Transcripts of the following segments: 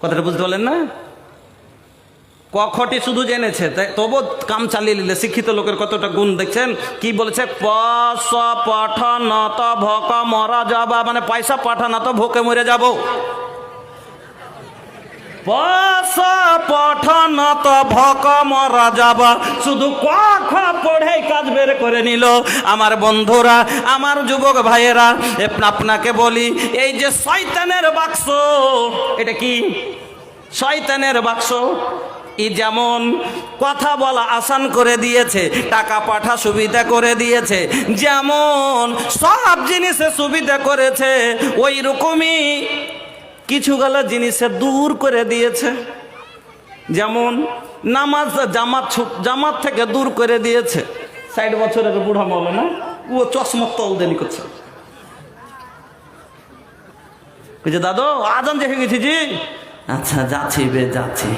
কথাটা বুঝতে পারলেন না? কখটি শুধু জেনেছে তবু কাম চালিয়ে নিলে শিক্ষিত লোকের কতটা গুণ দেখছেন? কি বলেছে? পস তো ভক মরা যাবা মানে পয়সা পাঠানো তো ভোকে মরে যাব। পস পঠান তো ভক মরা যাবা শুধু কখ পড়ে কাজ বের করে নিল। আমার বন্ধুরা, আমার যুবক ভাইয়েরা আপনাকে বলি, এই যে শয়তানের বাক্স, এটা কি? শয়তানের বাক্স? ই যেমন কথা বলা আসান করে দিয়েছে, টাকা পাঠা সুবিধা করে দিয়েছে, যেমন সব জিনিসে সুবিধা করেছে ওই রকমই কিছুগুলো জিনিসে দূর করে দিয়েছে। যেমন নামাজ জামাত জামাত থেকে দূর করে দিয়েছে। ষাট বছরের বুড়া বলে না ও তল দেনি করছে। বলছে দাদু, আজান দেখে গেছি জি? আচ্ছা যাচ্ছি বে, যাচ্ছি।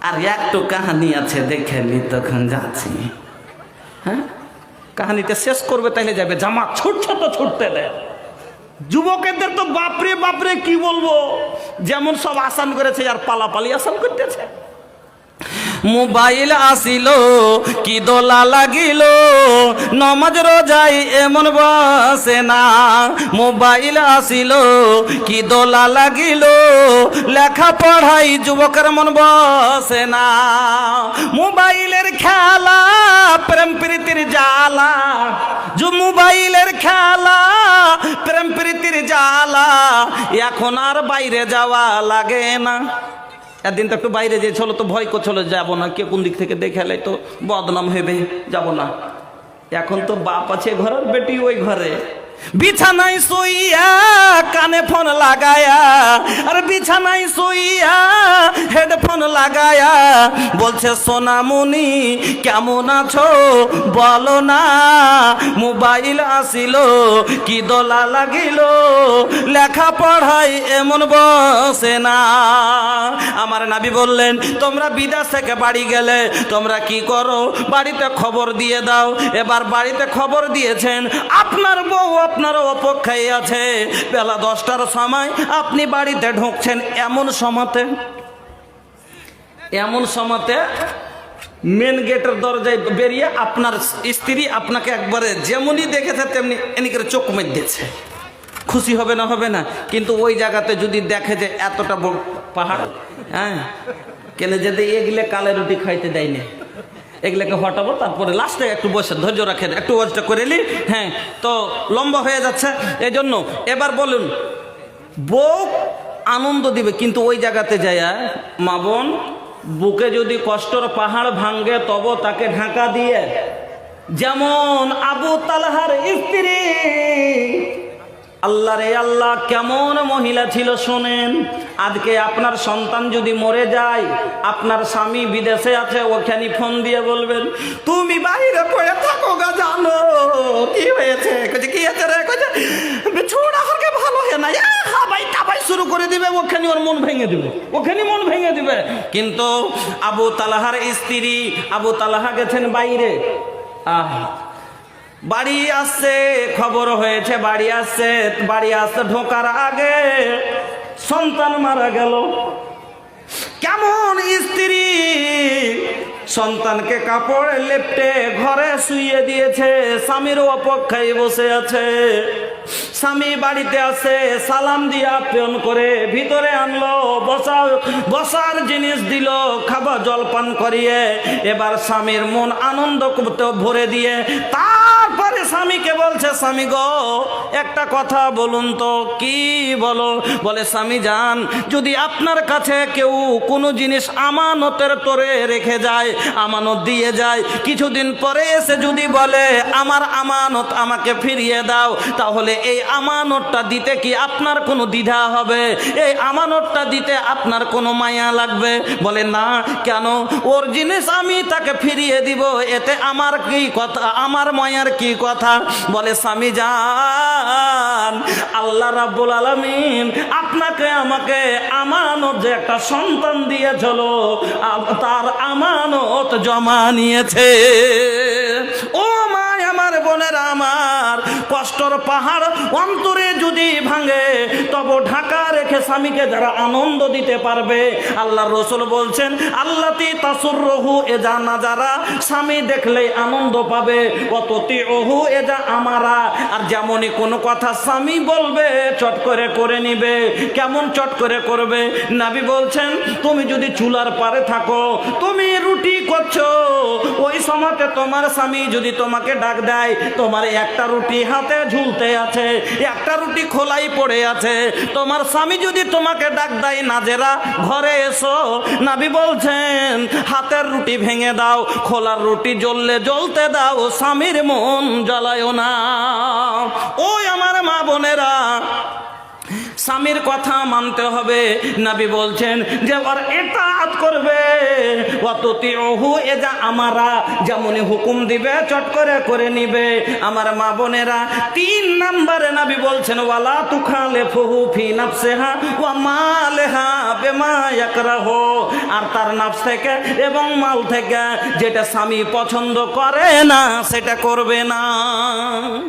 আর একটু কাহানি আছে, দেখে নি তখন যাচ্ছি। হ্যাঁ? কাহানিটা শেষ করবে তাইলে যাবে। জামা ছুটছে তো ছুটতে দেয়। যুবকেদের তো বাপরে বাপরে কি বলব? যেমন সব আসান করেছে আর পালাপালি আসান করতেছে। মোবাইল আসিল, কি দোলা লাগিল? নমাজ রোজাই এমন বসে না। মোবাইল আসিল, কি দোলা লাগিল? লেখা পড়াই যুবকের মন বসে না। মোবাইলের খেলা, প্রেম প্রীতির জ্বালা। যে মোবাইলের খেলা, প্রেম প্রীতির জ্বালা। এখন আর বাইরে যাওয়া লাগে না। একদিন তো একটু বাইরে যে চলো তো ভয় করছিল যাব না। কে কোন দিক থেকে দেখে এলাই তো বদনাম হবে, যাব না। এখন তো বাপ আছে ঘরের বেটি ওই ঘরে। বিছানায় শুইয়া কানে ফোন লাগায়া, আর বিছানায় শুইয়া হেডফোন লাগায়া, বলছে, সোনামণি, কেমন আছো? বলো না, মোবাইল আসিল, কি দোলা লাগিল? লেখা পড়াই এমন বসে না। আমার নাবি বললেন, তোমরা বিদেশ থেকে বাড়ি গেলে, তোমরা কি করো? বাড়িতে খবর দিয়ে দাও। এবার বাড়িতে খবর দিয়েছেন, আপনার বউ আপনার অপেক্ষায় আছে। বেলা দশটার সময় আপনি বাড়িতে ঢুকছেন এমন সময়তে এমন সময়তে মেন গেটের দরজায় বেরিয়ে আপনার স্ত্রী আপনাকে একবারে যেমনই দেখেছে, তেমনি এনি করে চোখ মেঘ দিয়েছে। খুশি হবে না হবে না? কিন্তু ওই জায়গাতে যদি দেখে যে এতটা পাহাড় হ্যাঁ কেন যদি এগুলো কালে রুটি খাইতে দেয়নি। এগুলোকে হটাবো, তারপরে লাস্টে একটু বসে ধৈর্য রাখেন, একটু ওয়াজটা করে নিই হ্যাঁ তো লম্বা হয়ে যাচ্ছে এই জন্য এবার বলুন, বউ আনন্দ দিবে, কিন্তু ওই জায়গাতে যায় মা বোন, বুকে যদি কষ্টর পাহাড় ভাঙ্গে তব তাকে ঢাকা দিয়ে, যেমন আবু তালহার স্ত্রী আল্লাহ রে আল্লাহ কেমন মহিলা ছিল শোনেন আজকে আপনার সন্তান যদি মরে যায়, আপনার স্বামী বিদেশে আছে, ওখানে ফোন দিয়ে বলবেন, তুমি বাইরে পড়ে থাকো গা, জানো কি হয়েছে? কইছে, কি হয়েছে রে? কইছে ছোড়া হরকে ভালো হয় না। হাবাই টাবাই শুরু করে দিবে, ওখানে ওর মন ভেঙে দিবে, ওখানে মন ভেঙে দিবে। কিন্তু আবু তালাহার স্ত্রী, আবু তালাহা গেছেন বাইরে। আহ, বাড়ি আসছে, খবর হয়েছে, বাড়ি আসছে, বাড়ি আসতে ঢোকার আগে সন্তান মারা গেল। কেমন স্ত্রী? সন্তানকে কাপড় লেপটে ঘরে শুইয়ে দিয়েছে, স্বামীর অপেক্ষায় বসে আছে। স্বামী বাড়িতে আছে, সালাম দিয়ে আপ্যায়ন করে ভিতরে আনলো বসা বসার জিনিস দিল, খাবার জলপান করিয়ে এবার স্বামীর মন আনন্দ ভরে দিয়ে তারপরে স্বামীকে বলছে, স্বামী গো, একটা কথা বলুন তো, কি বলো? বলে, স্বামী যান, যদি আপনার কাছে কেউ কোনো জিনিস আমানতের তোরে রেখে যায়, আমানত দিয়ে যায়, কিছুদিন পরে এসে যদি বলে, আমার আমানত আমাকে ফিরিয়ে দাও, তাহলে এই আমানতটা দিতে কি আপনার কোনো দ্বিধা হবে? এই আমানতটা দিতে আপনার কোনো মায়া লাগবে? বলে, না, কেন? ওর জিনিস আমি তাকে ফিরিয়ে দিব, এতে আমার কি কথা, আমার মায়ার কি কথা বলে, স্বামী যান আল্লাহ রাব্বুল আলামিন আপনাকে আমাকে আমানত যে একটা সন্তান দিয়েছিল তার আমানত জমা নিয়েছে। কষ্টর পাহাড় অন্তরে যদি ভাঙে, তব ঢাকা রেখে স্বামীকে যারা আনন্দ দিতে পারবে আল্লাহ রসুল বলছেন, আল্লাতি তাসুর রহু এজা না যারা স্বামী দেখলে আনন্দ পাবে অততি ওহু এজা আমারা আর যেমনই কোনো কথা স্বামী বলবে, চট করে করে নিবে। কেমন চট করে করবে? নাবি বলছেন, তুমি যদি চুলার পারে থাকো, তুমি রুটি করছ, ওই সময়তে তোমার স্বামী যদি তোমাকে ডাক দেয়, তোমার একটা রুটি হাতে ঝুলতে আছে, একটা রুটি খোলাই পড়ে আছে। তোমার স্বামী যদি তোমাকে ডাক দেয় নাজেরা ঘরে এসো। নাবি বলছেন, হাতের রুটি ভেঙে দাও, খোলার রুটি জ্বললে জ্বলতে দাও, স্বামীর মন জ্বালায় না। ওই আমার মা বোনেরা, স্বামীর কথা মানতে হবে। নাবি বলছেন যে ওর এতাত করবে? অততি ওহু এ যা আমারা যেমনই হুকুম দিবে, চট করে করে নিবে। আমার মা বোনেরা, তিন নম্বরে নাবি বলছেন, ওয়ালা তুখালে ফুহু ফি নাফসেহা ওয়া মালেহা বেমা ইয়াকরাহ। আর তার নাফস থেকে এবং মাল থেকে যেটা স্বামী পছন্দ করে না, সেটা করবে না।